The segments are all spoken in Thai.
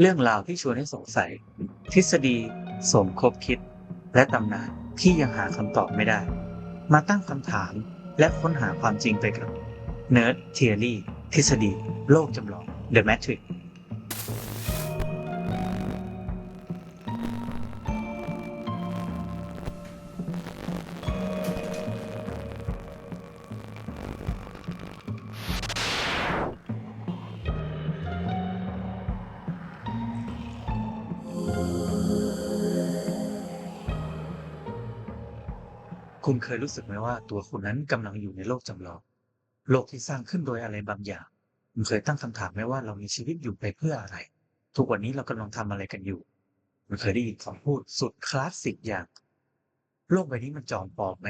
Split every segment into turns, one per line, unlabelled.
เรื่องราวที่ชวนให้สงสัย ทฤษฎี สมคบคิด และตำนานที่ยังหาคำตอบไม่ได้ มาตั้งคำถามและค้นหาความจริงไปกับ Nerd Theory ทฤษฎี โลกจำลอง The Matrix รู้สึกไหมว่าตัวคุณนั้นกำลังอยู่ในโลกจำลอง โลกที่สร้างขึ้นโดยอะไรบางอย่างคุณเคยตั้งคำถามไหมว่าเรามีชีวิตอยู่ไปเพื่ออะไร ทุกวันนี้เรากำลังทำอะไรกันอยู่คุณเคยได้ยินคำพูดสุดคลาสสิกอย่าง โลกใบนี้มันจอมปลอมไหม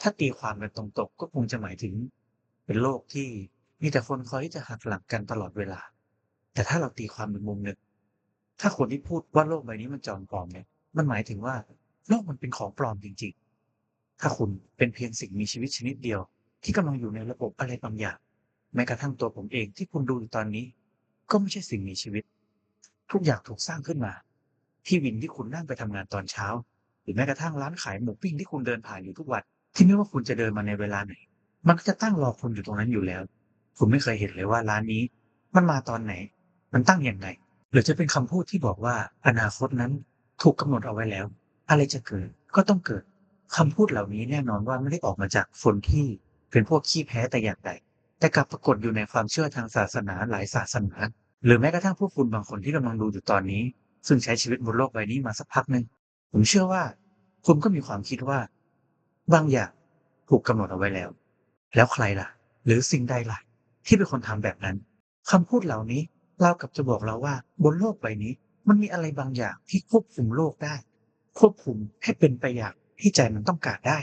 ถ้าตีความกันตรงๆก็คงจะหมายถึง เป็นโลกที่มีแต่คนคอยที่จะหักหลังกันตลอดเวลา แต่ถ้าเราตีความเป็นมุมหนึ่งถ้าคนที่พูดว่าโลกใบนี้มันจอมปลอมเนี่ย มันหมายถึงว่าโลกมันเป็นของปลอมจริง ๆ ถ้าคุณเป็นเพียงสิ่งมีชีวิตชนิดเดียว ที่กำลังอยู่ในระบบอะไรบางอย่าง แม้กระทั่งตัวผมเองที่คุณดูอยู่ตอนนี้ ก็ไม่ใช่สิ่งมีชีวิต ทุกอย่างถูกสร้างขึ้นมา ที่วินที่คุณนั่งไปทำงานตอนเช้า หรือแม้กระทั่งร้านขายหมูปิ้งที่คุณเดินผ่านอยู่ทุกวันที่ไม่ว่าคุณจะเดินมาในเวลาไหน มันก็จะตั้งรอคุณอยู่ตรงนั้นอยู่แล้ว คุณไม่เคยเห็นเลยว่าร้านนี้ มันมาตอนไหน มันตั้งอยังไงหรือจะเป็นคำพูดที่บอกว่าอนาคตนั้นถูกกำหนดเอาไว้แล้ว อะไรจะเกิดก็ต้องเกิด คำพูดเหล่านี้แน่นอนว่าไม่ได้ออกมาจากคนที่เป็นพวกขี้แพ้แต่อย่างใดแต่กลับปรากฏอยู่ในความเชื่อทางศาสนาหลายศาสนา หรือแม้กระทั่งพวกคุณบางคนที่กำลังดูอยู่ตอนนี้ ซึ่งใช้ชีวิตบนโลกใบนี้มาสักพักหนึ่งผมเชื่อว่า คุณก็มีความคิดว่า บางอย่างถูกกำหนดเอาไว้แล้ว แล้วใครล่ะ หรือสิ่งใดล่ะ ที่เป็นคนทำแบบนั้นคำพูดเหล่านี้เล่ากับจะบอกเราว่า บนโลกใบนี้ มันมีอะไรบางอย่างที่ควบคุมโลกได้ ควบคุมให้เป็นไปอย่าง ที่ใจมันต้องการได้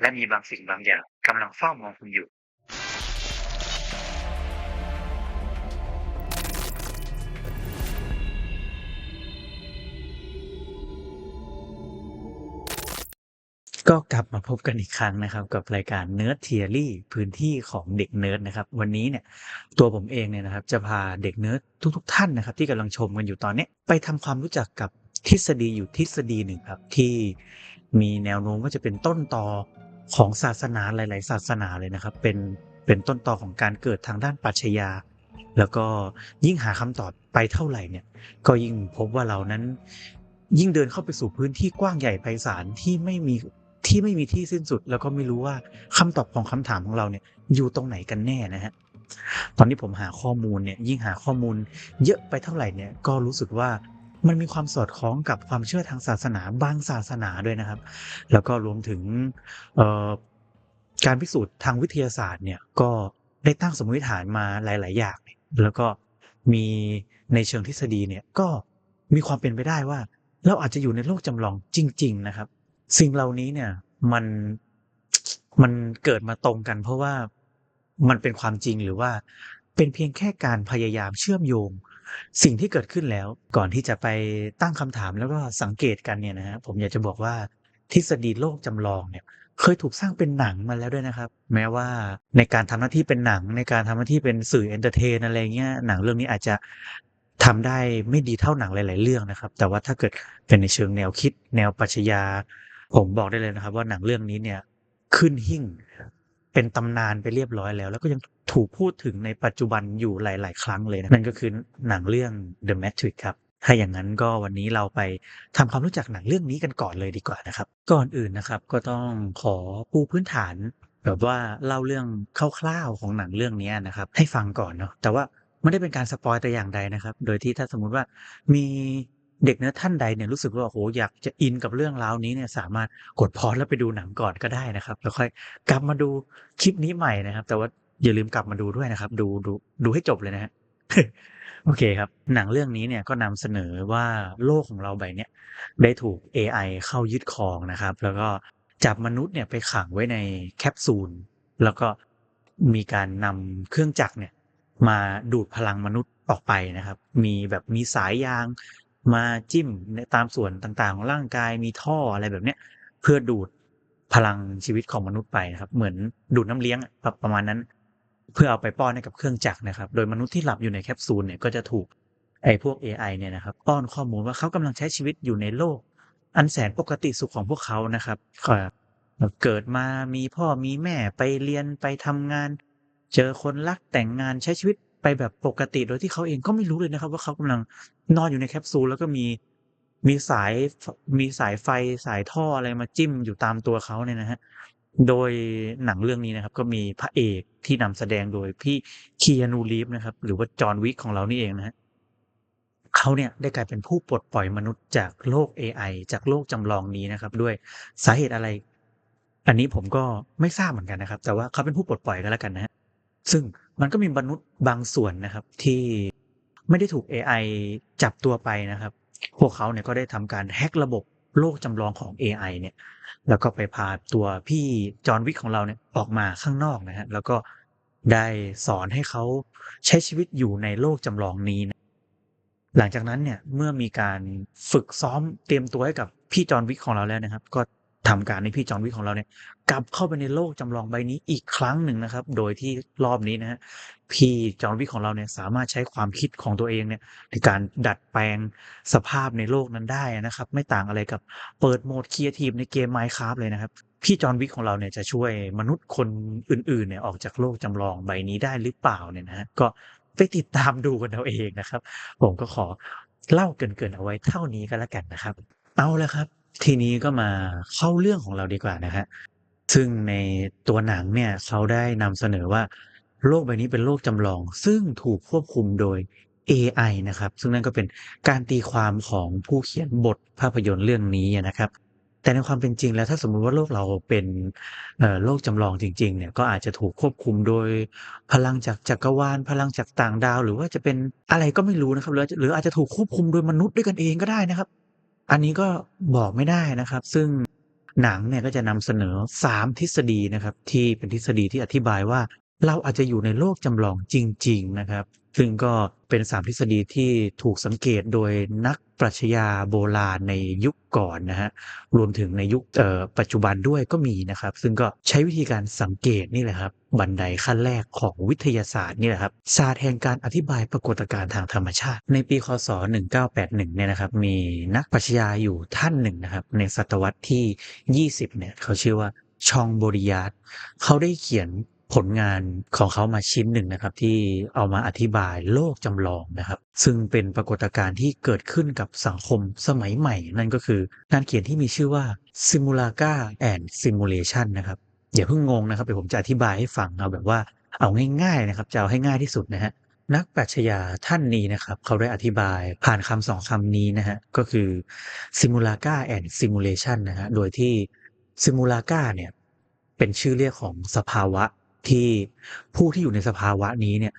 และมีบางสิ่งบางอย่างกำลังเฝ้ามองคุณอยู่ ก็กลับมาพบกันอีกครั้งนะครับ กับรายการ Nerd Theory พื้นที่ของเด็กเนิร์ดนะครับ วันนี้เนี่ยตัวผมเองเนี่ยนะครับ จะพาเด็กเนิร์ดทุก ๆ ท่านนะครับ ที่กำลังชมกันอยู่ตอนเนี้ยไปทำความรู้จักกับทฤษฎีอยู่ทฤษฎีหนึ่งครับที่ มีแนวโน้มว่าจะเป็นต้นตอของศาสนาหลาย ๆ ศาสนาเลยนะครับ เป็นเป็นต้นตอของการเกิดทางด้านปรัชญาแล้วก็ยิ่งหาคำตอบไปเท่าไหร่เนี่ย ก็ยิ่งพบว่าเรานั้น ยิ่งเดินเข้าไปสู่พื้นที่กว้างใหญ่ไพศาลที่ไม่มีที่ไม่มีที่สิ้นสุด แล้วก็ไม่รู้ว่าคำตอบของคำถามของเราเนี่ยอยู่ตรงไหนกันแน่นะฮะตอนนี้ผมหาข้อมูลเนี่ยยิ่งหาข้อมูลเยอะไปเท่าไหร่เนี่ยก็รู้สึกว่า มันมีความสอดคล้องกับความเชื่อทางศาสนาบางศาสนาด้วยนะครับ แล้วก็รวมถึงการพิสูจน์ทางวิทยาศาสตร์เนี่ยก็ได้ตั้งสมมติฐานมาหลาย ๆ อย่าง แล้วก็มีในเชิงทฤษฎีเนี่ยก็มีความเป็นไปได้ว่า เราอาจจะอยู่ในโลกจำลองจริง ๆ นะครับ สิ่งเหล่านี้เนี่ยมันมันเกิดมาตรงกัน เพราะว่ามันเป็นความจริงหรือว่าเป็นเพียงแค่การพยายามเชื่อมโยง สิ่งที่เกิดขึ้นแล้วก่อนที่จะไปตั้งคำถามแล้วก็สังเกตกันเนี่ยนะฮะผมอยากจะบอกว่าทฤษฎีโลกจำลองเนี่ยเคยถูกสร้างเป็นหนังมาแล้วด้วยนะครับ แม้ว่าในการทำหน้าที่เป็นหนังในการทำหน้าที่เป็นสื่อเอนเตอร์เทนอะไรเงี้ยหนังเรื่องนี้อาจจะทำได้ไม่ดีเท่าหนังหลาย ๆ เรื่องนะครับ แต่ว่าถ้าเกิดเป็นในเชิงแนวคิด แนวปรัชญา ผมบอกได้เลยนะครับ ว่าหนังเรื่องนี้เนี่ยขึ้นหิ่ง เป็นตำนานไปเรียบร้อยแล้ว แล้วก็ยังถูกพูดถึงในปัจจุบันอยู่หลาย ๆ ครั้งเลยนะนั่นก็คือหนังเรื่อง The Matrix ครับถ้าอย่างนั้นก็วันนี้เราไปทำความรู้จักหนังเรื่องนี้กันก่อนเลยดีกว่านะครับ ก่อนอื่นนะครับก็ต้องขอปูพื้นฐาน แบบว่าเล่าเรื่องคร่าวๆของหนังเรื่องนี้นะครับ ให้ฟังก่อนเนาะแต่ว่าไม่ได้เป็นการสปอยแต่อย่างใดนะครับ โดยที่ถ้าสมมุติว่ามี เด็กเนื้อท่านใดเนี่ยรู้สึกว่าโอ้โหอยากจะอินกับเรื่องราวนี้เนี่ยสามารถกดพอสแล้วไปดูหนังก่อนก็ได้นะครับ แล้วค่อยกลับมาดูคลิปนี้ใหม่นะครับ แต่ว่าอย่าลืมกลับมาดูด้วยนะครับ ดูดูดูให้จบเลยนะฮะโอเคครับ หนังเรื่องนี้เนี่ยก็นำเสนอว่าโลกของเราใบเนี้ยได้ถูก AI เข้ายึดครองนะครับ แล้วก็จับมนุษย์เนี่ยไปขังไว้ในแคปซูล แล้วก็มีการนำเครื่องจักรเนี่ยมาดูดพลังมนุษย์ออกไปนะครับ มีแบบมีสายยาง มาจิ้มในตามส่วนต่างๆ ของร่างกายมีท่ออะไรแบบเนี้ยเพื่อดูดพลังชีวิตของมนุษย์ไปนะครับ เหมือนดูดน้ำเลี้ยงประประมาณนั้น เพื่อเอาไปป้อนให้กับเครื่องจักรนะครับ โดยมนุษย์ที่หลับอยู่ในแคปซูลเนี่ยก็จะถูกไอ้พวกเอไอเนี่ยนะครับป้อนข้อมูลว่าเขากำลังใช้ชีวิตอยู่ในโลก อันแสนปกติสุขของพวกเขานะครับครับแบบเกิดมามีพ่อมีแม่ไปเรียนไปทำงาน เจอคนรักแต่งงานใช้ชีวิต ไปแบบปกติโดยที่เขาเองก็ไม่รู้เลยนะครับ ว่าเขากำลังนอนอยู่ในแคปซูลแล้วก็มีมีสายมีสายไฟสายท่ออะไรมาจิ้มอยู่ตามตัวเขาเนี่ยนะครับโดยหนังเรื่องนี้นะครับ ก็มีพระเอกที่นำแสดงโดยพี่ Keanu Reeves นะครับ หรือว่า John Wick ของเรานี่เองนะครับเขาเนี่ยได้กลายเป็นผู้ปลดปล่อยมนุษย์จากโลกเอไอจากโลกจำลองนี้นะครับ ด้วยสาเหตุอะไร อันนี้ผมก็ไม่ทราบเหมือนกันนะครับ แต่ว่าเขาเป็นผู้ปลดปล่อยก็แล้วกันนะครับซึ่ง มันก็มีมนุษย์บางส่วนนะครับ ที่ไม่ได้ถูกเอไอจับตัวไปนะครับ พวกเขาเนี่ยก็ได้ทำการ hack ระบบโลกจำลองของเอไอเนี่ย แล้วก็ไปพาตัวพี่ John Wick ของเราเนี่ยออกมาข้างนอกนะครับแล้วก็ได้สอนให้เขาใช้ชีวิตอยู่ในโลกจำลองนี้นะหลังจากนั้นเนี่ยเมื่อมีการฝึกซ้อมเตรียมตัวให้กับพี่ John Wick ของเราแล้วนะครับ ก็ ทำการให้พี่ John Wick ของเราเนี่ยกลับเข้าไปในโลกจำลองใบนี้อีกครั้งหนึ่งนะครับ โดยที่รอบนี้นะครับพี่ John Wick ของเราเนี่ยสามารถใช้ความคิดของตัวเองเนี่ยในการดัดแปลงสภาพในโลกนั้นได้นะครับ ไม่ต่างอะไรกับเปิดโหมดครีเอทิฟในเกม Minecraft เลยนะครับพี่ John Wick ของเราเนี่ยจะช่วยมนุษย์คนอื่นๆเนี่ยออกจากโลกจำลองใบนี้ได้หรือเปล่าเนี่ยนะครับก็ไปติดตามดูกันเอาเองนะครับ ผมก็ขอเล่าเกินๆเอาไว้เท่านี้ก็แล้วกันนะครับ เอาละครับ ทีนี้ก็มาเข้าเรื่องของเราดีกว่านะครับซึ่งในตัวหนังเนี่ยเขาได้นำเสนอว่า โลกใบนี้เป็นโลกจำลอง ซึ่งถูกควบคุมโดยเอไอนะครับ ซึ่งนั่นก็เป็นการตีความของผู้เขียนบทภาพยนตร์เรื่องนี้นะครับ แต่ในความเป็นจริงแล้วถ้าสมมติว่าโลกเราเป็นโลกจำลองจริง ๆ เนี่ยก็อาจจะถูกควบคุมโดยพลังจากจักรวาลพลังจากต่างดาว หรือว่าจะเป็นอะไรก็ไม่รู้นะครับหรือหรืออาจจะถูกควบคุมโดยมนุษย์ด้วยกันเองก็ได้นะครับ อันนี้ก็บอกไม่ได้นะครับ ซึ่งหนังเนี่ยก็จะนำเสนอ 3 ทฤษฎีนะครับ ที่เป็นทฤษฎีที่อธิบายว่า เราอาจจะอยู่ในโลกจำลองจริง ๆ นะครับ ซึ่งก็เป็น3ทฤษฎีที่ถูกสังเกตโดยนักปรัชญาโบราณในยุคก่อนนะครับรวมถึงในยุคปัจจุบันด้วยก็มีนะครับ ซึ่งก็ใช้วิธีการสังเกตนี่แหละครับ บันไดขั้นแรกของวิทยาศาสตร์นี่แหละครับศาสตร์แห่งการอธิบายปรากฏการณ์ทางธรรมชาติ ในปีคศ.1981 เนี่ยนะครับ มีนักปรัชญาอยู่ท่านหนึ่งนะครับ ในศตวรรษที่ 20 เนี่ยเขาชื่อว่า Jean Baudrillard เขาได้เขียน ผลงานของเขามาชิ้นหนึ่งนะครับ ที่เอามาอธิบายโลกจำลองนะครับ ซึ่งเป็นปรากฏการณ์ที่เกิดขึ้นกับสังคมสมัยใหม่ นั่นก็คืองานเขียนที่มีชื่อว่า Simulacra and Simulation นะครับอย่าเพิ่งงงนะครับเดี๋ยวผมจะอธิบายให้ฟังเอาแบบว่าเอาง่ายๆนะครับจะเอาให้ง่ายที่สุดนะครับนักปรัชญาท่านนี้นะครับ เขาได้อธิบายผ่านคำ2คำนี้นะครับก็คือ Simulacra and Simulation นะครับโดยที่ Simulacra เนี่ยเป็นชื่อเรียกของสภาวะ ที่ผู้ที่อยู่ในสภาวะนี้เนี่ย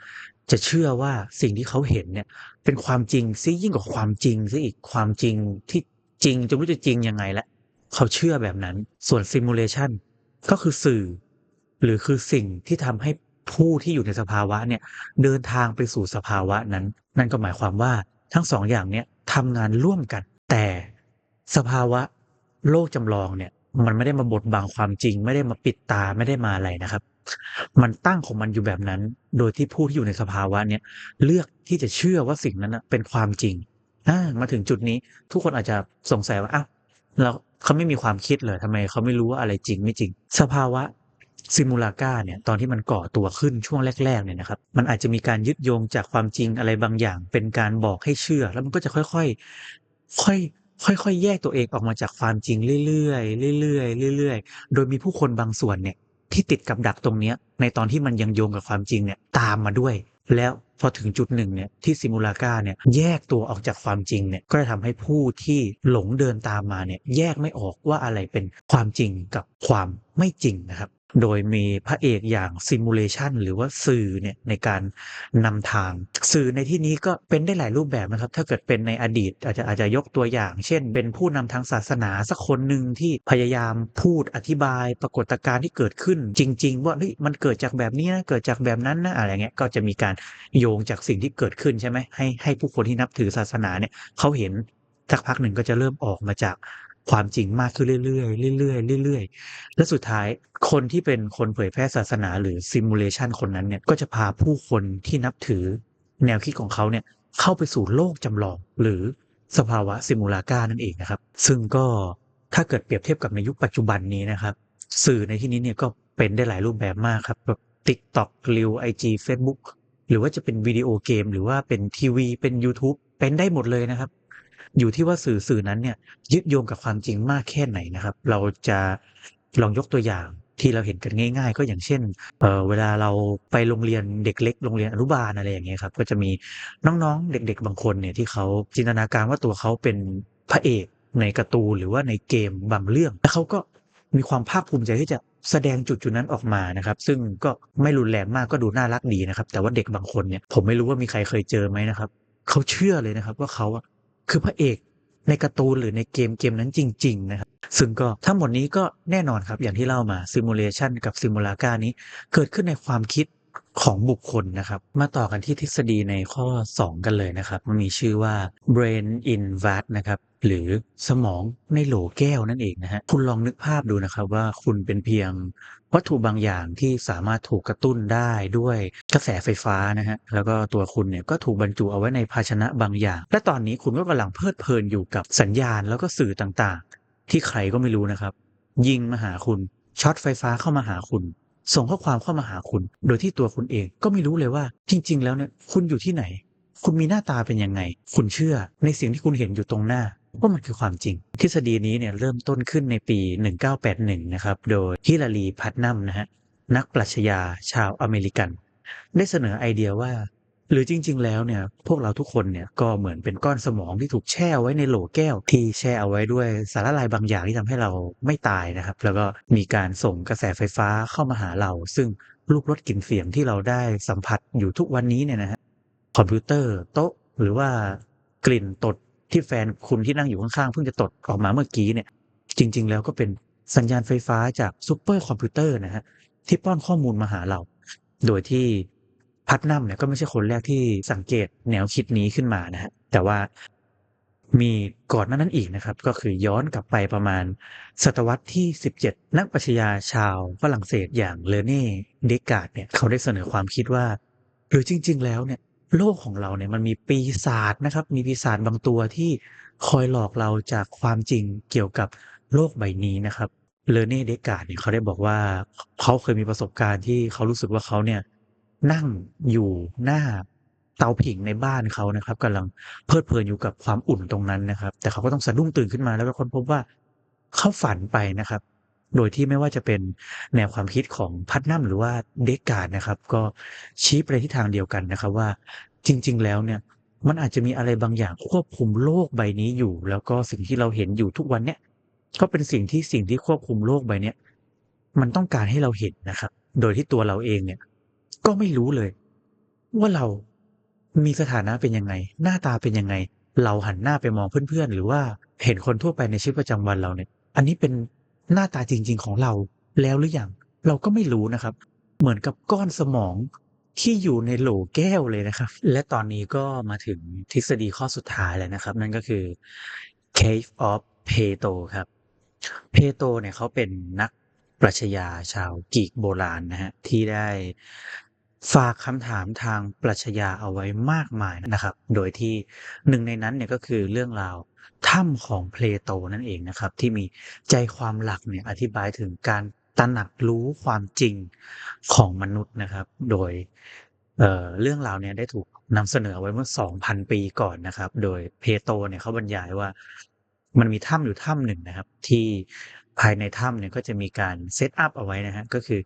จะเชื่อว่าสิ่งที่เขาเห็นเนี่ย เป็นความจริงเสียยิ่งกว่าความจริงเสียอีกความจริงที่จริงจนไม่รู้จะจริงยังไงล้วเขาเชื่อแบบนั้น ส่วน Simulation ก็คือสื่อ หรือคือสิ่งที่ทำให้ผู้ที่อยู่ในสภาวะเนี่ยเดินทางไปสู่สภาวะนั้น นั่นก็หมายความว่าทั้ง2องอย่างเนี้ยทำงานร่วมกัน แต่สภาวะโลกจำลองเนี่ย มันไม่ได้มาบดบังความจริง ไม่ได้มาปิดตาไม่ได้มาอะไรนะครับ มันตั้งของมันอยู่แบบนั้น โดยที่ผู้ที่อยู่ในสภาวะเนี้ยเลือกที่จะเชื่อว่าสิ่งนั้นน่ะเป็นความจริงอามาถึงจุดนี้ทุกคนอาจจะสงสัยว่าอ้าวแล้วเขาไม่มีความคิดเหรอทำไมเขาไม่รู้ว่าอะไรจริงไม่จริง สภาวะ Simulacra เนี่ยตอนที่มันก่อตัวขึ้นช่วงแรกๆเนี่ยนะครับมันอาจจะมีการยึดโยงจากความจริงอะไรบางอย่าง เป็นการบอกให้เชื่อ แล้วมันก็จะค่อยๆค่อยค่อยๆแยกตัวเองออกมาจากความจริงเรื่อยๆเรื่อยๆเรื่อยๆ โดยมีผู้คนบางส่วนเนี่ย ที่ติดกับดักตรงเนี้ยในตอนที่มันยังโยงกับความจริงเนี่ยตามมาด้วย แล้วพอถึงจุดหนึ่งเนี่ยที่ซิมูลาก้าเนี่ยแยกตัวออกจากความจริงเนี่ยก็จะทำให้ผู้ที่หลงเดินตามมาเนี่ยแยกไม่ออกว่าอะไรเป็นความจริงกับความไม่จริงนะครับ โดยมีพระเอกอย่าง Simulation หรือว่าสื่อเนี่ยในการนำทาง สื่อในที่นี้ก็เป็นได้หลายรูปแบบนะครับ ถ้าเกิดเป็นในอดีตอาจจะอาจจะยกตัวอย่าง เช่น เป็นผู้นำทางศาสนาสักคนหนึ่งที่พยายามพูดอธิบายปรากฏการณ์ที่เกิดขึ้น จริง ๆ ว่าเฮ้ยมันเกิดจากแบบนี้นะเกิดจากแบบนั้นนะอะไรเงี้ยก็จะมีการโยงจากสิ่งที่เกิดขึ้นใช่ไหมให้ให้ผู้คนที่นับถือศาสนาเนี่ยเขาเห็นสักพักหนึ่งก็จะเริ่มออกมาจาก ความจริงมากขึ้นเรื่อยๆเรื่อยๆเรื่อยๆ และสุดท้ายคนที่เป็นคนเผยแพร่ศาสนาหรือ Simulation คนนั้นเนี่ยก็จะพาผู้คนที่นับถือแนวคิดของเขาเนี่ยเข้าไปสู่โลกจำลองหรือสภาวะซิมูลากานั่นเองนะครับ ซึ่งก็ถ้าเกิดเปรียบเทียบกับในยุคปัจจุบันนี้นะครับ สื่อในที่นี้เนี่ยก็เป็นได้หลายรูปแบบมากครับแบบ TikTok รีว IG Facebook หรือว่าจะเป็นวิดีโอเกม หรือว่าเป็นทีวี เป็น YouTube เป็นได้หมดเลยนะครับ อยู่ที่ว่าสื่อสื่อนั้นเนี่ยยึดโยงกับความจริงมากแค่ไหนนะครับ เราจะลองยกตัวอย่างที่เราเห็นกันง่ายๆ ก็อย่างเช่นเเวลาเราไปโรงเรียนเด็กเล็กโรงเรียนอนุบาลอะไรอย่างเงี้ยครับ ก็จะมีน้องๆเด็ก ๆ บางคนเนี่ยที่เขาจินตนาการว่าตัวเขาเป็นพระเอกในการ์ตูนหรือว่าในเกมบางเรื่องแล้วเขาก็มีความภาคภูมิใจที่จะแสดงจุดจุดนั้นออกมานะครับ ซึ่งก็ไม่รุนแรงมากก็ดูน่ารักดีนะครับ แต่ว่าเด็กบางคนเนี่ยผมไม่รู้ว่ามีใครเคยเจอไหมนะครับเขาเชื่อเลยนะครับ ว่าเขา คือพระเอกในการ์ตูนหรือในเกมเกมนั้นจริง ๆ นะครับ ซึ่งก็ทั้งหมดนี้ก็แน่นอนครับอย่างที่เล่ามาซิมูเลชันกับซิมูลากานี้เกิดขึ้นในความคิดของบุคคลนะครับ มาต่อกันที่ทฤษฎีในข้อ 2 กันเลยนะครับ มันมีชื่อว่า brain in vat นะครับ หรือสมองในโหลแก้วนั่นเองนะฮะ คุณลองนึกภาพดูนะครับว่าคุณเป็นเพียง วัตถุบางอย่างที่สามารถถูกกระตุ้นได้ด้วยกระแสไฟฟ้านะฮะแล้วก็ตัวคุณเนี่ยก็ถูกบรรจุเอาไว้ในภาชนะบางอย่าง และตอนนี้คุณก็กำลังเพลิดเพลินอยู่กับสัญญาณแล้วก็สื่อต่างๆ ที่ใครก็ไม่รู้นะครับ ยิงมาหาคุณช็อตไฟฟ้าเข้ามาหาคุณ ส่งข้อความเข้ามาหาคุณ โดยที่ตัวคุณเองก็ไม่รู้เลยว่า จริง ๆ แล้วเนี่ยคุณอยู่ที่ไหน คุณมีหน้าตาเป็นยังไง คุณเชื่อในสิ่งที่คุณเห็นอยู่ตรงหน้า ว่ามันคือความจริง ทฤษฎีนี้เนี่ยเริ่มต้นขึ้นในปี 1981 นะครับ โดยฮิลารีพัตนัมนะฮะนักปรัชญาชาวอเมริกัน ได้เสนอไอเดียว่า หรือจริง ๆ แล้วเนี่ยพวกเราทุกคนเนี่ยก็เหมือนเป็นก้อนสมองที่ถูกแช่ไว้ในโหลแก้ว ที่แช่เอาไว้ด้วยสารละลายบางอย่างที่ทำให้เราไม่ตายนะครับ แล้วก็มีการส่งกระแสไฟฟ้าเข้ามาหาเรา ซึ่งรูปรสกลิ่นเสียงที่เราได้สัมผัสอยู่ทุกวันนี้เนี่ยนะฮะคอมพิวเตอร์โต๊ะหรือว่ากลิ่นตด ที่แฟนคุณที่นั่งอยู่ข้างๆเพิ่งจะตดออกมาเมื่อกี้เนี่ย จริง ๆ แล้วก็เป็นสัญญาณไฟฟ้าจากซูเปอร์คอมพิวเตอร์นะฮะที่ป้อนข้อมูลมาหาเรา โดยที่พัดนัมเนี่ยก็ไม่ใช่คนแรกที่สังเกตแนวคิดนี้ขึ้นมานะฮะแต่ว่ามีก่อนหน้านั้นอีกนะครับ ก็คือย้อนกลับไปประมาณ ศตวรรษที่ 17 นักปรัชญาชาวฝรั่งเศสอย่างเลเน่เดกาดเนี่ยเขาได้เสนอความคิดว่า หรือจริง ๆ แล้วเนี่ย โลกของเราเนี่ยมันมีปีศาจนะครับ มีปีศาจบางตัวที่คอยหลอกเราจากความจริงเกี่ยวกับโลกใบนี้นะครับเลเน่เดกาดเนี่ยเขาได้บอกว่าเขาเคยมีประสบการณ์ที่เขารู้สึกว่าเขาเนี่ยนั่งอยู่หน้าเตาผิงในบ้านเขานะครับกำลังเพลิดเพลินอยู่กับความอุ่นตรงนั้นนะครับ แต่เขาก็ต้องสะดุ้งตื่นขึ้นมาแล้วก็ค้นพบว่าเขาฝันไปนะครับ โดยที่ไม่ว่าจะเป็นแนวความคิดของพัดนัมหรือว่าเดกาดนะครับ ก็ชี้ไปทิศทางเดียวกันนะครับว่าจริง ๆ แล้วเนี่ยมันอาจจะมีอะไรบางอย่างควบคุมโลกใบนี้อยู่ แล้วก็สิ่งที่เราเห็นอยู่ทุกวันเนี่ยก็เป็นสิ่งที่สิ่งที่ควบคุมโลกใบเนี้ยมันต้องการให้เราเห็นนะครับ โดยที่ตัวเราเองเนี่ย ก็ไม่รู้เลย ว่าเรามีสถานะเป็นยังไง หน้าตาเป็นยังไง เราหันหน้าไปมองเพื่อนๆ หรือว่าเห็นคนทั่วไปในชีวิตประจำวันเราเนี่ย อันนี้เป็น หน้าตาจริง ๆ ของเราแล้วหรือยังเราก็ไม่รู้นะครับ เหมือนกับก้อนสมองที่อยู่ในโหลแก้วเลยนะครับ และตอนนี้ก็มาถึงทฤษฎีข้อสุดท้ายแล้วนะครับ นั่นก็คือ Cave of Plato ครับเพโตเนี่ยเขาเป็นนักปรัชญาชาวกรีกโบราณนะฮะที่ได้ฝากคำถามทางปรัชญาเอาไว้มากมายนะครับ โดยที่หนึ่งในนั้นเนี่ยก็คือเรื่องราว ถ้ำของเพลโตนั่นเองนะครับที่มีใจความหลักเนี่ยอธิบายถึงการตระหนักรู้ความจริงของมนุษย์นะครับ โดยเเรื่องราวเนี่ยได้ถูกนำเสนอไว้เมื่อ 2,000 ปีก่อนนะครับ โดยเพโตเนี่ยเขาบรรยายว่า มันมีถ้ำอยู่ถ้ำหนึ่งนะครับ ที่ภายในถ้ำเนี่ยก็จะมีการเซตอัพเอาไว้นะฮะก็คือ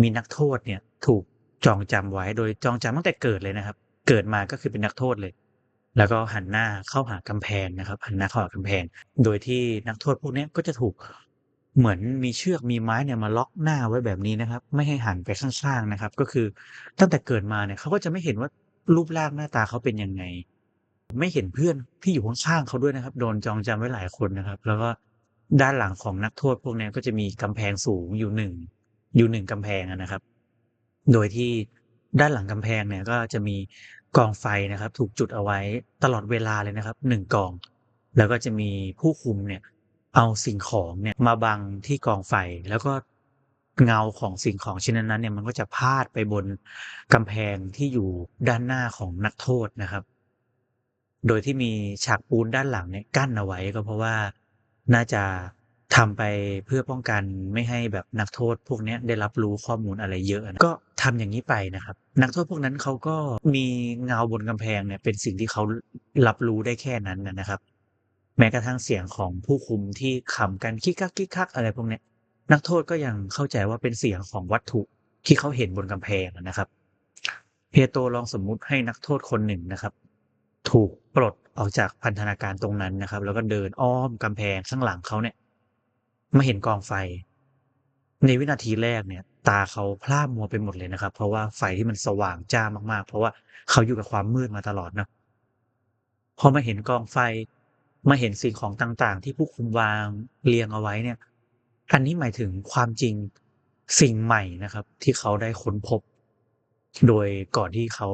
มีนักโทษเนี่ยถูกจองจำไว้โดยจองจำตั้งแต่เกิดเลยนะครับ เกิดมาก็คือเป็นนักโทษเลย แล้วก็หันหน้าเข้าหากำแพงนะครับ หันหน้าเข้าหากำแพง โดยที่นักโทษพวกนี้ก็จะถูกเหมือนมีเชือกมีไม้เนี่ยมาล็อกหน้าไว้แบบนี้นะครับ ไม่ให้หันไปข้างๆนะครับ ก็คือตั้งแต่เกิดมาเนี่ยเขาก็จะไม่เห็นว่ารูปร่างหน้าตาเขาเป็นยังไง ไม่เห็นเพื่อนที่อยู่ข้างๆเขาด้วยนะครับ โดนจองจำไว้หลายคนนะครับ แล้วก็ด้านหลังของนักโทษพวกนี้ก็จะมีกำแพงสูงอยู่หนึ่งอยู่หนึ่งกำแพงนะครับ โดยที่ด้านหลังกำแพงเนี่ยก็จะมี กองไฟนะครับ ถูกจุดเอาไว้ตลอดเวลาเลยนะครับหนึ่งกอง แล้วก็จะมีผู้คุมเนี่ยเอาสิ่งของเนี่ยมาบังที่กองไฟแล้วก็เงาของสิ่งของชิ้นนั้นเนี่ยมันก็จะพาดไปบนกำแพงที่อยู่ด้านหน้าของนักโทษนะครับ โดยที่มีฉากปูนด้านหลังเนี่ยกั้นเอาไว้ก็เพราะว่าน่าจะ ทำไปเพื่อป้องกันไม่ให้แบบนักโทษพวกนี้ได้รับรู้ข้อมูลอะไรเยอะนะก็ทำอย่างนี้ไปนะครับ นักโทษพวกนั้นเขาก็มีเงาบนกำแพงเนี่ยเป็นสิ่งที่เขารับรู้ได้แค่นั้นนะครับ แม้กระทั่งเสียงของผู้คุมที่ขำกันคิกคักคิกคักอะไรพวกนี้นักโทษก็ยังเข้าใจว่าเป็นเสียงของวัตถุที่เขาเห็นบนกำแพงนะครับ เพโตลองสมมุติให้นักโทษคนหนึ่งนะครับ ถูกปลดออกจากพันธนาการตรงนั้นนะครับ แล้วก็เดินอ้อมกำแพงข้างหลังเขาเนี่ย มาเห็นกองไฟ ในวินาทีแรกเนี่ย ตาเขาพร่ามัวไปหมดเลยนะครับ เพราะว่าไฟที่มันสว่างจ้ามากๆ เพราะว่าเขาอยู่กับความมืดมาตลอดนะพอมาเห็นกองไฟ มาเห็นสิ่งของต่างๆ ที่ผู้คุมวางเรียงเอาไว้เนี่ย อันนี้หมายถึงความจริงสิ่งใหม่นะครับ ที่เขาได้ค้นพบ โดยก่อนที่เขา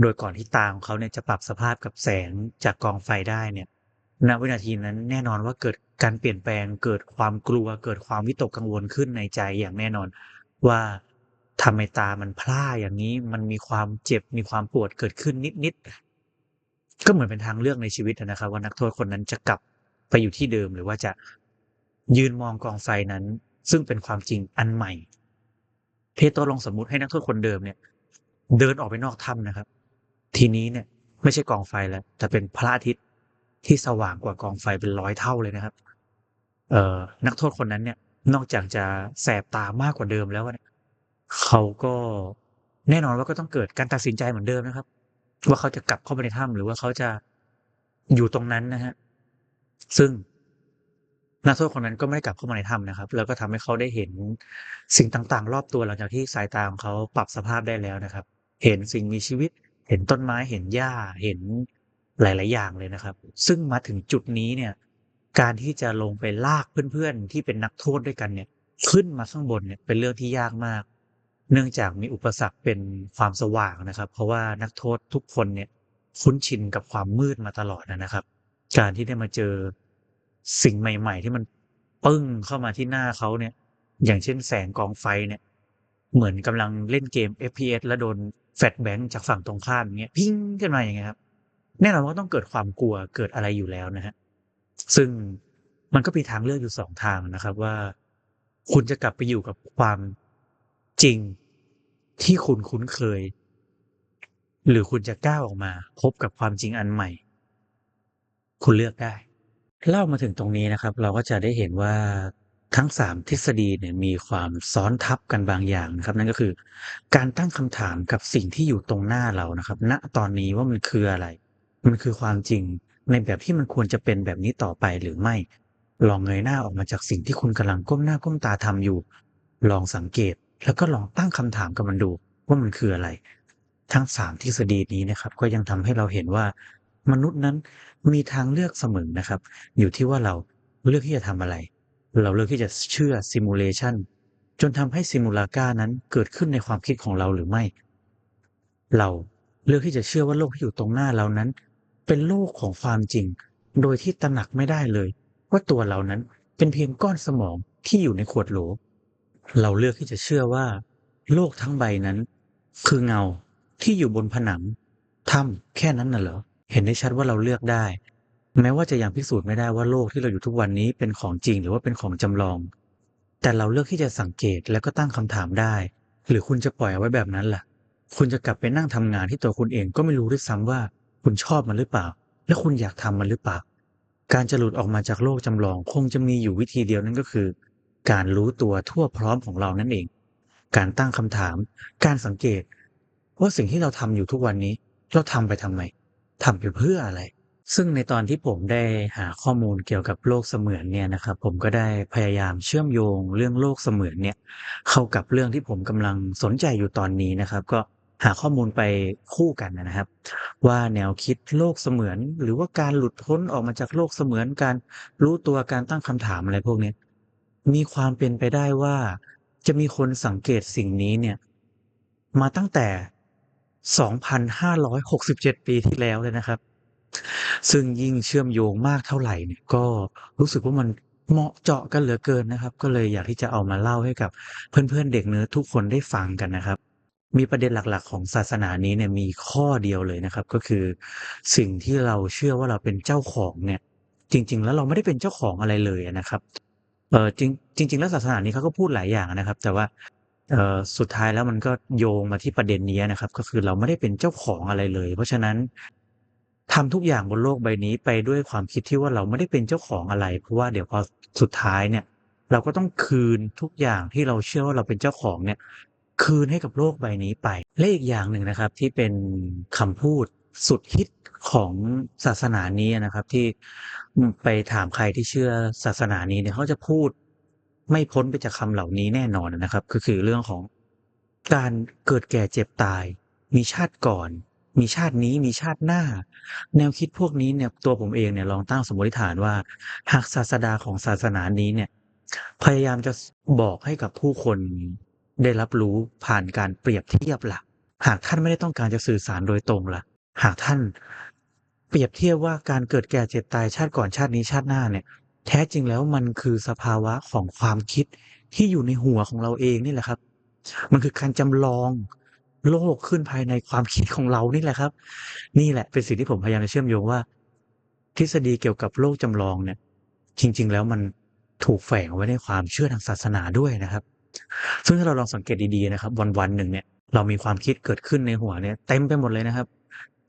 โดยก่อนที่ตาของเขาเนี่ยจะปรับสภาพกับแสงจากกองไฟได้เนี่ยณวินาทีนั้นแน่นอนว่าเกิด การเปลี่ยนแปลงเกิดความกลัว เกิดความวิตกกังวลขึ้นในใจอย่างแน่นอน ว่าทำไมตามันพร่าอย่างนี้ มันมีความเจ็บมีความปวดเกิดขึ้นนิดๆก็เหมือนเป็นทางเลือกในชีวิตนะครับ ว่านักโทษคนนั้นจะกลับไปอยู่ที่เดิมหรือว่าจะยืนมองกองไฟนั้น ซึ่งเป็นความจริงอันใหม่ เพโตรลองสมมุติให้นักโทษคนเดิมเนี่ย เดินออกไปนอกถ้ำนะครับ ทีนี้เนี่ย ไม่ใช่กองไฟแล้วแต่เป็นพระอาทิตย์ ที่สว่างกว่ากองไฟเป็นร้อยเท่าเลยนะครับ เอ่อนักโทษคนนั้นเนี่ย นอกจากจะแสบตามากกว่าเดิมแล้วเนี่ยเขาก็แน่นอนว่าก็ต้องเกิดการตัดสินใจเหมือนเดิมนะครับ ว่าเขาจะกลับเข้าไปในถ้ำหรือว่าเขาจะอยู่ตรงนั้นนะฮะซึ่งนักโทษคนนั้นก็ไม่ได้กลับเข้ามาในถ้ำนะครับ แล้วก็ทำให้เขาได้เห็นสิ่งต่างๆ รอบตัวหลังจากที่สายตาของเขาปรับสภาพได้แล้วนะครับ เห็นสิ่งมีชีวิต เห็นต้นไม้ เห็นหญ้า เห็น หลาย ๆ อย่างเลยนะครับ ซึ่งมาถึงจุดนี้เนี่ย การที่จะลงไปลากเพื่อน ๆ ที่เป็นนักโทษด้วยกันเนี่ย ขึ้นมาข้างบนเนี่ยเป็นเรื่องที่ยากมาก เนื่องจากมีอุปสรรคเป็นความสว่างนะครับ เพราะว่านักโทษทุกคนเนี่ยคุ้นชินกับความมืดมาตลอดนะครับ การที่ได้มาเจอสิ่งใหม่ ๆ ที่มันปึ้งเข้ามาที่หน้าเขาเนี่ย อย่างเช่นแสงกองไฟเนี่ย เหมือนกำลังเล่นเกม FPS แล้วโดนแฟลชแบงค์จากฝั่งตรงข้ามอย่างเงี้ย พิ้งขึ้นมาอย่างเงี้ยครับ แน่นอนว่าต้องเกิดความกลัวเกิดอะไรอยู่แล้วนะฮะซึ่งมันก็มีทางเลือกอยู่สองทางนะครับว่า คุณจะกลับไปอยู่กับความจริงที่คุณคุ้นเคย หรือคุณจะก้าวออกมา พบกับความจริงอันใหม่ คุณเลือกได้ เล่ามาถึงตรงนี้นะครับ เราก็จะได้เห็นว่าทั้งสามทฤษฎีเนี่ยมีความซ้อนทับกันบางอย่างนะครับ นั่นก็คือ การตั้งคำถามกับสิ่งที่อยู่ตรงหน้าเรานะครับ ณตอนนี้ว่ามันคืออะไร มันคือความจริงในแบบที่มันควรจะเป็นแบบนี้ต่อไปหรือไม่ ลองเงยหน้าออกมาจากสิ่งที่คุณกำลังก้มหน้าก้มตาทำอยู่ ลองสังเกตแล้วก็ลองตั้งคำถามกับมันดูว่ามันคืออะไร ทั้งสามทฤษฎีนี้นะครับ ก็ยังทำให้เราเห็นว่า มนุษย์นั้นมีทางเลือกเสมอนะครับ อยู่ที่ว่าเราเลือกที่จะทำอะไร เราเลือกที่จะเชื่อซิมูเลชันจนทำให้ซิมูลาก้านั้นเกิดขึ้นในความคิดของเราหรือไม่ เราเลือกที่จะเชื่อว่าโลกที่อยู่ตรงหน้าเรานั้น เป็นโลกของความจริง โดยที่ตระหนักไม่ได้เลย ว่าตัวเรานั้นเป็นเพียงก้อนสมองที่อยู่ในขวดโหล เราเลือกที่จะเชื่อว่า โลกทั้งใบนั้น คือเงาที่อยู่บนผนังถ้ำแค่นั้นน่ะเหรอ เห็นได้ชัดว่าเราเลือกได้ แม้ว่าจะยังพิสูจน์ไม่ได้ว่าโลกที่เราอยู่ทุกวันนี้เป็นของจริงหรือว่าเป็นของจำลอง แต่เราเลือกที่จะสังเกตแล้วก็ตั้งคำถามได้ หรือคุณจะปล่อยเอาไว้แบบนั้นล่ะ คุณจะกลับไปนั่งทำงานที่ตัวคุณเองก็ไม่รู้ด้วยซ้ำว่า คุณชอบมันหรือเปล่า และคุณอยากทำมันหรือเปล่า การจะหลุดออกมาจากโลกจำลองคงจะมีอยู่วิธีเดียวนั่นก็คือ การรู้ตัวทั่วพร้อมของเรานั่นเอง การตั้งคำถาม การสังเกตว่าสิ่งที่เราทำอยู่ทุกวันนี้ เราทำไปทำไมทำไปเพื่ออะไร ซึ่งในตอนที่ผมได้หาข้อมูลเกี่ยวกับโลกเสมือนเนี่ยนะครับ ผมก็ได้พยายามเชื่อมโยงเรื่องโลกเสมือนเนี่ยเข้ากับเรื่องที่ผมกำลังสนใจอยู่ตอนนี้นะครับ ก็ หาข้อมูลไปคู่กันนะครับ ว่าแนวคิดโลกเสมือน หรือว่าการหลุดพ้นออกมาจากโลกเสมือนการรู้ตัวการตั้งคำถามอะไรพวกนี้มีความเป็นไปได้ว่าจะมีคนสังเกตสิ่งนี้เนี่ย มาตั้งแต่ 2,567 ปีที่แล้วเลยนะครับ ซึ่งยิ่งเชื่อมโยงมากเท่าไหร่เนี่ย ก็รู้สึกว่ามันเหมาะเจาะกันเหลือเกินนะครับ ก็เลยอยากที่จะเอามาเล่าให้กับเพื่อนๆเด็กเนิร์ดทุกคนได้ฟังกันนะครับ มีประเด็นหลัก ๆ ของศาสนานี้เนี่ยมีข้อเดียวเลยนะครับ ก็คือ สิ่งที่เราเชื่อว่าเราเป็นเจ้าของเนี่ย จริง ๆ แล้วเราไม่ได้เป็นเจ้าของอะไรเลยนะครับเออจริงจริง ๆ แล้วศาสนานี้เขาก็พูดหลายอย่างนะครับ แต่ว่าเออสุดท้ายแล้วมันก็โยงมาที่ประเด็นนี้นะครับ ก็คือเราไม่ได้เป็นเจ้าของอะไรเลย เพราะฉะนั้นทำทุกอย่างบนโลกใบนี้ไปด้วยความคิดที่ว่าเราไม่ได้เป็นเจ้าของอะไร เพราะว่าเดี๋ยวพอสุดท้ายเนี่ย เราก็ต้องคืนทุกอย่างที่เราเชื่อว่าเราเป็นเจ้าของเนี่ย คืนให้กับโลกใบนี้ไป และอีกอย่างหนึ่งนะครับที่เป็นคำพูดสุดฮิตของศาสนานี้นะครับ ที่ไปถามใครที่เชื่อศาสนานี้เนี่ยเขาจะพูดไม่พ้นไปจากคำเหล่านี้แน่นอนนะครับ ก็คือเรื่องของการเกิดแก่เจ็บตาย มีชาติก่อน มีชาตินี้มีชาติหน้า แนวคิดพวกนี้เนี่ยตัวผมเองเนี่ยลองตั้งสมมติฐานว่า หากศาสดาของศาสนานี้เนี่ย พยายามจะบอกให้กับผู้คน ได้รับรู้ผ่านการเปรียบเทียบล่ะ หากท่านไม่ได้ต้องการจะสื่อสารโดยตรงล่ะ หากท่านเปรียบเทียบว่าการเกิดแก่เจ็บตายชาติก่อนชาตินี้ชาติหน้าเนี่ย แท้จริงแล้วมันคือสภาวะของความคิดที่อยู่ในหัวของเราเองนี่แหละครับ มันคือการจำลองโลกขึ้นภายในความคิดของเรานี่แหละครับ นี่แหละเป็นสิ่งที่ผมพยายามจะเชื่อมโยงว่า ทฤษฎีเกี่ยวกับโลกจำลองเนี่ย จริง ๆ แล้วมันถูกแฝงไว้ในความเชื่อทางศาสนาด้วยนะครับ ซึ่งถ้าเราลองสังเกตดีๆนะครับ วันๆหนึ่งเนี่ยเรามีความคิดเกิดขึ้นในหัวเนี่ยเต็มไปหมดเลยนะครับ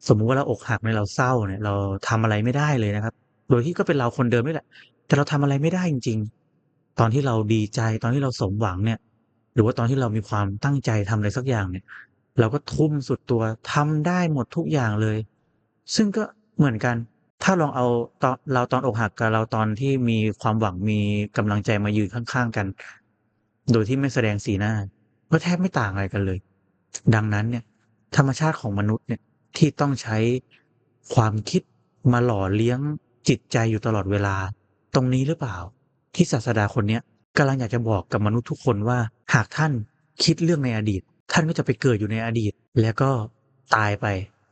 สมมุติว่าเราอกหักเนี่ยเราเศร้าเนี่ย เราทำอะไรไม่ได้เลยนะครับ โดยที่ก็เป็นเราคนเดิมนี่แหละ แต่เราทำอะไรไม่ได้จริง ๆ ตอนที่เราดีใจตอนที่เราสมหวังเนี่ย หรือว่าตอนที่เรามีความตั้งใจทำอะไรสักอย่างเนี่ย เราก็ทุ่มสุดตัวทำได้หมดทุกอย่างเลย ซึ่งก็เหมือนกัน ถ้าลองเอาตอนเราตอนอกหักกับเราตอนที่มีความหวังมีกำลังใจมายืนข้างๆกัน โดยที่ไม่แสดงสีหน้า ก็แทบไม่ต่างอะไรกันเลย ดังนั้นเนี่ย ธรรมชาติของมนุษย์เนี่ยที่ต้องใช้ความคิดมาหล่อเลี้ยงจิตใจอยู่ตลอดเวลา ตรงนี้หรือเปล่า ที่ศาสดาคนเนี้ยกำลังอยากจะบอกกับมนุษย์ทุกคนว่า หากท่านคิดเรื่องในอดีต ท่านก็จะไปเกิดอยู่ในอดีต แล้วก็ตายไป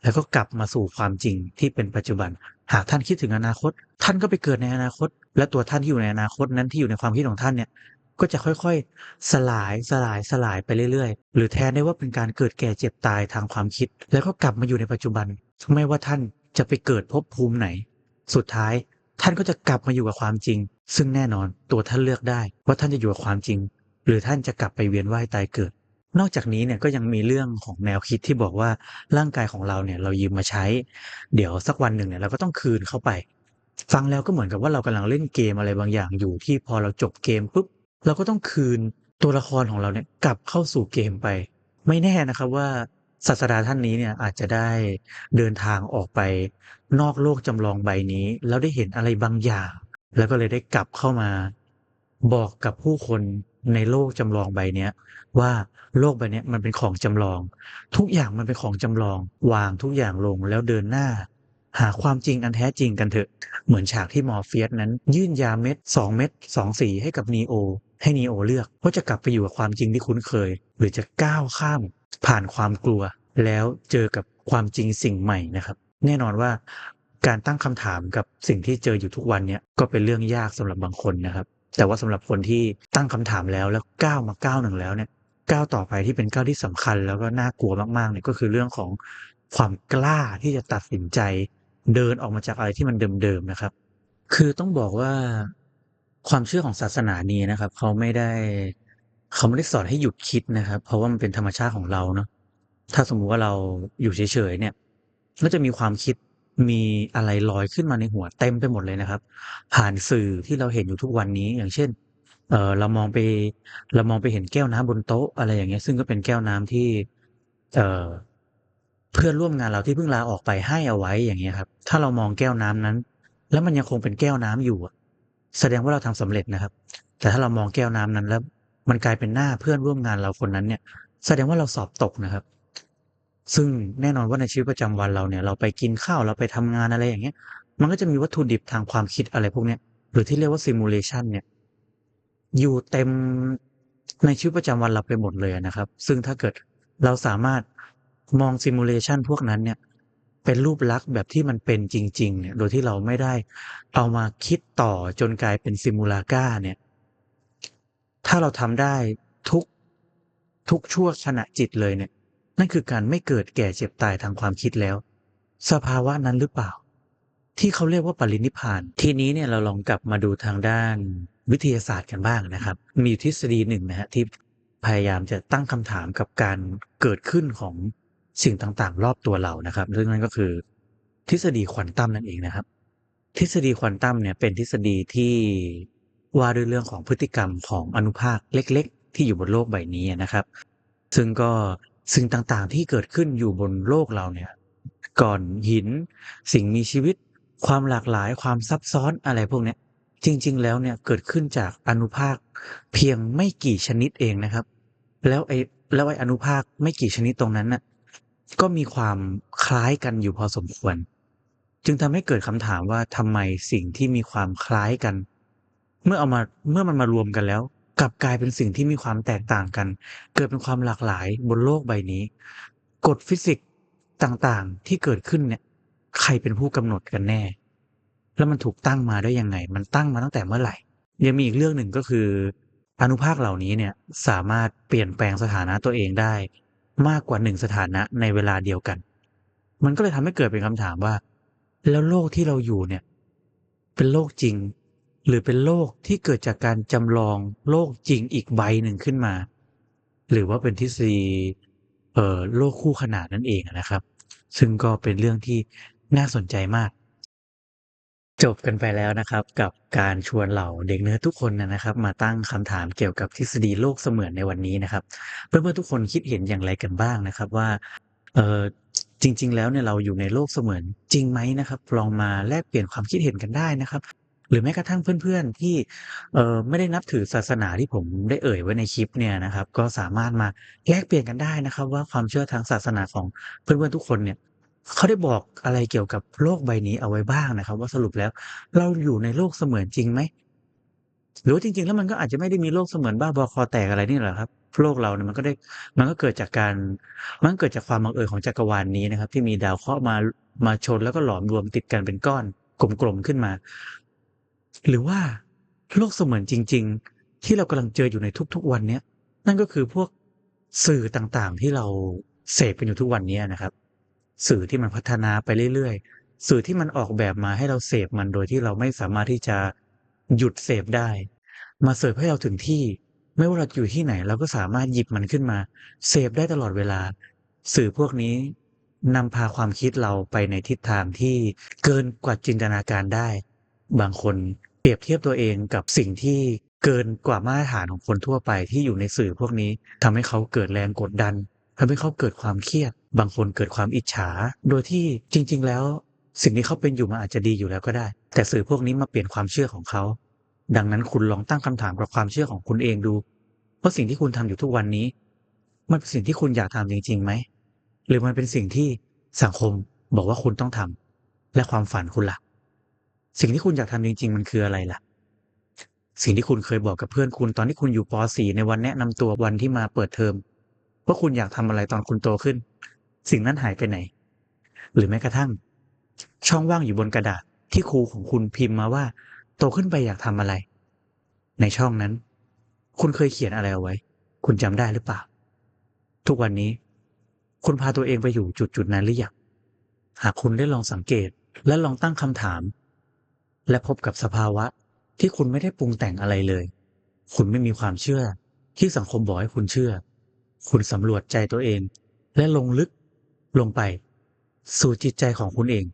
แล้วก็กลับมาสู่ความจริงที่เป็นปัจจุบัน หากท่านคิดถึงอนาคต ท่านก็ไปเกิดในอนาคต และตัวท่านที่อยู่ในอนาคตนั้นที่อยู่ในความคิดของท่านเนี่ย ก็จะค่อยๆ สลายสลายสลายไปเรื่อยๆ หรือแทนได้ว่าเป็นการเกิดแก่เจ็บตายทางความคิด แล้วก็กลับมาอยู่ในปัจจุบัน ไม่ว่าท่านจะไปเกิดภพภูมิไหน สุดท้ายท่านก็จะกลับมาอยู่กับความจริง ซึ่งแน่นอนตัวท่านเลือกได้ ว่าท่านจะอยู่กับความจริง หรือท่านจะกลับไปเวียนว่ายตายเกิด นอกจากนี้เนี่ยก็ยังมีเรื่องของแนวคิดที่บอกว่าร่างกายของเราเนี่ยเรายืมมาใช้ เดี๋ยวสักวันหนึ่งเนี่ยเราก็ต้องคืนเข้าไป ฟังแล้วก็เหมือนกับว่าเรากำลังเล่นเกมอะไรบางอย่างอยู่ที่พอเราจบเกมปุ๊บ เราก็ต้องคืนตัวละครของเราเนี่ยกลับเข้าสู่เกมไป ไม่แน่นะครับว่าศาสดาท่านนี้เนี่ยอาจจะได้เดินทางออกไปนอกโลกจำลองใบนี้ แล้วได้เห็นอะไรบางอย่าง แล้วก็เลยได้กลับเข้ามา บอกกับผู้คนในโลกจำลองใบนี้ว่าโลกใบนี้มันเป็นของจำลอง ทุกอย่างมันเป็นของจำลอง วางทุกอย่างลงแล้วเดินหน้า หาความจริงอันแท้จริงกันเถอะ เหมือนฉากที่มอร์เฟียสนั้น ยื่นยาเม็ด 2 เม็ด2สีให้กับ Neo ให้ Neo เลือกว่าจะกลับไปอยู่กับความจริงที่คุ้นเคย หรือจะก้าวข้าม ผ่านความกลัว แล้วเจอกับความจริงสิ่งใหม่นะครับ แน่นอนว่าการตั้งคำถามกับสิ่งที่เจออยู่ทุกวันเนี้ยก็เป็นเรื่องยากสำหรับบางคนนะครับ แต่ว่าสำหรับคนที่ตั้งคำถามแล้วแล้วก้าวมาก้าวหนึ่งแล้วเนี่ยก้าวต่อไปที่เป็นก้าวที่สำคัญแล้วก็น่ากลัวมากๆเนี่ยก็คือเรื่องของความกล้าที่จะตัดสินใจ เดินออกมาจากอะไรที่มันเดิมๆนะครับ คือต้องบอกว่าความเชื่อของศาสนานี้นะครับเขาไม่ได้เขาไม่ได้สอนให้หยุดคิดนะครับ เพราะว่ามันเป็นธรรมชาติของเราเนาะถ้าสมมุติว่าเราอยู่เฉยๆเนี่ยก็จะมีความคิดมีอะไรลอยขึ้นมาในหัวเต็มไปหมดเลยนะครับ ผ่านสื่อที่เราเห็นอยู่ทุกวันนี้ อย่างเช่น เออเรามองไป เรามองไปเห็นแก้วน้ำบนโต๊ะอะไรอย่างเงี้ย ซึ่งก็เป็นแก้วน้ำที่ เออ เพื่อนร่วมงานเราที่เพิ่งลาออกไปให้เอาไว้อย่างเงี้ยครับ ถ้าเรามองแก้วน้ำนั้น แล้วมันยังคงเป็นแก้วน้ำอยู่แสดงว่าเราทำสำเร็จนะครับ แต่ถ้าเรามองแก้วน้ำนั้นแล้ว มันกลายเป็นหน้าเพื่อนร่วมงานเราคนนั้นเนี่ย แสดงว่าเราสอบตกนะครับ ซึ่งแน่นอนว่าในชีวิตประจำวันเราเนี่ย เราไปกินข้าวเราไปทำงานอะไรอย่างเงี้ย มันก็จะมีวัตถุดิบทางความคิดอะไรพวกเนี้ยหรือที่เรียกว่า simulation เนี่ยอยู่เต็มในชีวิตประจำวันเราไปหมดเลยนะครับ ซึ่งถ้าเกิดเราสามารถ มอง simulation พวกนั้นเนี่ยเป็นรูปลักษณ์แบบที่มันเป็นจริง ๆ เนี่ยโดยที่เราไม่ได้เอามาคิดต่อจนกลายเป็น simulacra เนี่ยถ้าเราทำได้ทุกทุกชั่วขณะจิตเลยเนี่ย นั่นคือการไม่เกิดแก่เจ็บตายทางความคิดแล้ว สภาวะนั้นหรือเปล่า ที่เขาเรียกว่าปรินิพาน ทีนี้เนี่ยเราลองกลับมาดูทางด้านวิทยาศาสตร์กันบ้างนะครับ มีทฤษฎีหนึ่งนะฮะที่พยายามจะตั้งคำถามกับการเกิดขึ้นของ สิ่งต่างๆ รอบตัวเรานะครับซึ่งนั่นก็คือ ทฤษฎีควอนตัมนั่นเองนะครับ ทฤษฎีควอนตัมเนี่ยเป็นทฤษฎีที่ว่าด้วยเรื่องของพฤติกรรมของอนุภาคเล็ก ๆ ที่อยู่บนโลกใบนี้นะครับ ซึ่งก็สิ่งต่างๆ ที่เกิดขึ้นอยู่บนโลกเราเนี่ย ก่อนหิน สิ่งมีชีวิต ความหลากหลาย ความซับซ้อนอะไรพวกนี้จริง ๆ แล้วเนี่ยเกิดขึ้นจากอนุภาคเพียงไม่กี่ชนิดเองนะครับ แล้วไอ้แล้วไอ้อนุภาคไม่กี่ชนิดตรงนั้นน่ะ ก็มีความคล้ายกันอยู่พอสมควร จึงทำให้เกิดคำถามว่าทำไมสิ่งที่มีความคล้ายกัน เมื่อเอามาเมื่อมันมารวมกันแล้ว กลับกลายเป็นสิ่งที่มีความแตกต่างกัน เกิดเป็นความหลากหลายบนโลกใบนี้ กฎฟิสิกส์ต่างๆที่เกิดขึ้นเนี่ย ใครเป็นผู้กำหนดกันแน่ แล้วมันถูกตั้งมาได้ยังไง มันตั้งมาตั้งแต่เมื่อไหร่ ยังมีอีกเรื่องหนึ่งก็คืออนุภาคเหล่านี้เนี่ยสามารถเปลี่ยนแปลงสถานะตัวเองได้ มากกว่าหนึ่งสถานะในเวลาเดียวกัน มันก็เลยทำให้เกิดเป็นคำถามว่า แล้วโลกที่เราอยู่เนี่ย เป็นโลกจริง หรือเป็นโลกที่เกิดจากการจำลองโลกจริงอีกใบหนึ่งขึ้นมา หรือว่าเป็นทฤษฎีเอ่อโลกคู่ขนานนั่นเองนะครับ ซึ่งก็เป็นเรื่องที่น่าสนใจมาก จบกันไปแล้วนะครับกับการชวนเหล่าเด็กเนื้อทุกคนนะครับ มาตั้งคำถามเกี่ยวกับทฤษฎีโลกเสมือนในวันนี้นะครับ เพื่อนๆทุกคนคิดเห็นอย่างไรกันบ้างนะครับว่าเออจริง ๆ แล้วเนี่ยเราอยู่ในโลกเสมือนจริงไหมนะครับ ลองมาแลกเปลี่ยนความคิดเห็นกันได้นะครับ หรือแม้กระทั่งเพื่อนๆที่เออไม่ได้นับถือศาสนาที่ผมได้เอ่ยไว้ในคลิปเนี่ยนะครับ ก็สามารถมาแลกเปลี่ยนกันได้นะครับ ว่าความเชื่อทางศาสนาของเพื่อนๆทุกคนเนี่ย เขาได้บอกอะไรเกี่ยวกับโลกใบนี้เอาไว้บ้างนะครับ ว่าสรุปแล้ว เราอยู่ในโลกเสมือนจริงไหมหรือจริง ๆ แล้วมันก็อาจจะไม่ได้มีโลกเสมือนบ้าบอคอแตกอะไรนี่แหละครับ โลกเราเนี่ยมันก็ได้มันก็เกิดจากการมันเกิดจากความบังเอิญของจักรวาลนี้นะครับ ที่มีดาวเคราะห์มามาชนแล้วก็หลอมรวมติดกันเป็นก้อนกลมๆขึ้นมา หรือว่าโลกเสมือนจริง ๆ ที่เรากำลังเจออยู่ในทุก ๆ วันเนี้ยนั่นก็คือพวกสื่อต่างๆที่เราเสพกันอยู่ทุกวันนี้นะครับ สื่อที่มันพัฒนาไปเรื่อยๆ สื่อที่มันออกแบบมาให้เราเสพมันโดยที่เราไม่สามารถที่จะหยุดเสพได้ มาเสิร์ฟให้เราถึงที่ ไม่ว่าเราอยู่ที่ไหน เราก็สามารถหยิบมันขึ้นมา เสพได้ตลอดเวลา สื่อพวกนี้นำพาความคิดเราไปในทิศทางที่เกินกว่าจินตนาการได้ บางคนเปรียบเทียบตัวเองกับสิ่งที่เกินกว่ามาตรฐานของคนทั่วไปที่อยู่ในสื่อพวกนี้ทำให้เขาเกิดแรงกดดันทำให้เขาเกิดความเครียด บางคนเกิดความอิจฉา โดยที่จริง ๆ แล้ว สิ่งที่เขาเป็นอยู่มันอาจจะดีอยู่แล้วก็ได้ แต่สื่อพวกนี้มาเปลี่ยนความเชื่อของเขา ดังนั้นคุณลองตั้งคำถามกับความเชื่อของคุณเองดูว่าสิ่งที่คุณทำอยู่ทุกวันนี้ มันเป็นสิ่งที่คุณอยากทำจริงๆไหมหรือมันเป็นสิ่งที่สังคมบอกว่าคุณต้องทำและความฝันคุณล่ะ สิ่งที่คุณอยากทำจริง ๆ มันคืออะไรล่ะ สิ่งที่คุณเคยบอกกับเพื่อนคุณตอนที่คุณอยู่ป .4 ในวันแนะนำตัววันที่มาเปิดเทอมว่าคุณอยากทำอะไรตอนคุณโตขึ้น สิ่งนั้นหายไปไหน หรือแม้กระทั่ง ช่องว่างอยู่บนกระดาษที่ครูของคุณพิมพ์มาว่า โตขึ้นไปอยากทำอะไร ในช่องนั้น คุณเคยเขียนอะไรเอาไว้ คุณจำได้หรือเปล่า ทุกวันนี้ คุณพาตัวเองไปอยู่จุดจุดๆนั้นหรือยังหากคุณได้ลองสังเกตและลองตั้งคำถาม และพบกับสภาวะที่คุณไม่ได้ปรุงแต่งอะไรเลย คุณไม่มีความเชื่อที่สังคมบอกให้คุณเชื่อ คุณสำรวจใจตัวเอง และลงลึก ลงไป สู่จิตใจของคุณเอง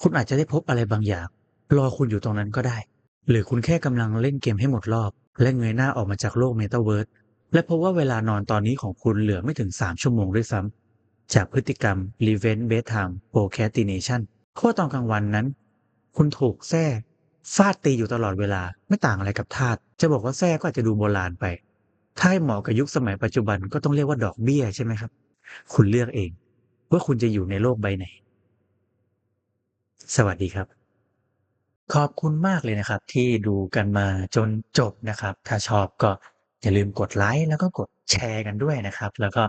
คุณอาจจะได้พบอะไรบางอย่าง รอคุณอยู่ตรงนั้นก็ได้ หรือคุณแค่กำลังเล่นเกมให้หมดรอบ และเงยหน้าออกมาจากโลกเมตาเวิร์สและพบว่าเวลานอนตอนนี้ของคุณเหลือไม่ถึง 3 ชั่วโมงด้วยซ้ำจากพฤติกรรม Revenge Bedtime Procrastination เพราะว่าตอนกลางวันนั้น คุณถูกแทร่ฟาดตีอยู่ตลอดเวลาไม่ต่างอะไรกับทาสจะบอกว่าแทร่ก็อาจจะดูโบราณไป ถ้าให้เหมาะกับยุคสมัยปัจจุบันก็ต้องเรียกว่าดอกเบี้ยใช่ไหมครับ คุณเลือกเอง ว่าคุณจะอยู่ในโลกใบไหน สวัสดีครับ ขอบคุณมากเลยนะครับ ที่ดูกันมาจนจบนะครับ ถ้าชอบก็อย่าลืมกดไลค์แล้วก็กดแชร์กันด้วยนะครับ แล้วก็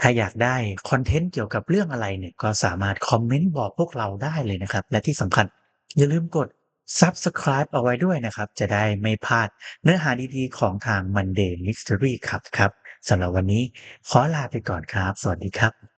ถ้าอยากได้คอนเทนต์เกี่ยวกับเรื่องอะไรเนี่ย ก็สามารถคอมเมนต์บอกพวกเราได้เลยนะครับ และที่สำคัญอย่าลืมกด Subscribe เอาไว้ด้วยนะครับ จะได้ไม่พลาดเนื้อหาดีๆของทาง Monday Mystery ครับครับสำหรับวันนี้ขอลาไปก่อนครับ สวัสดีครับ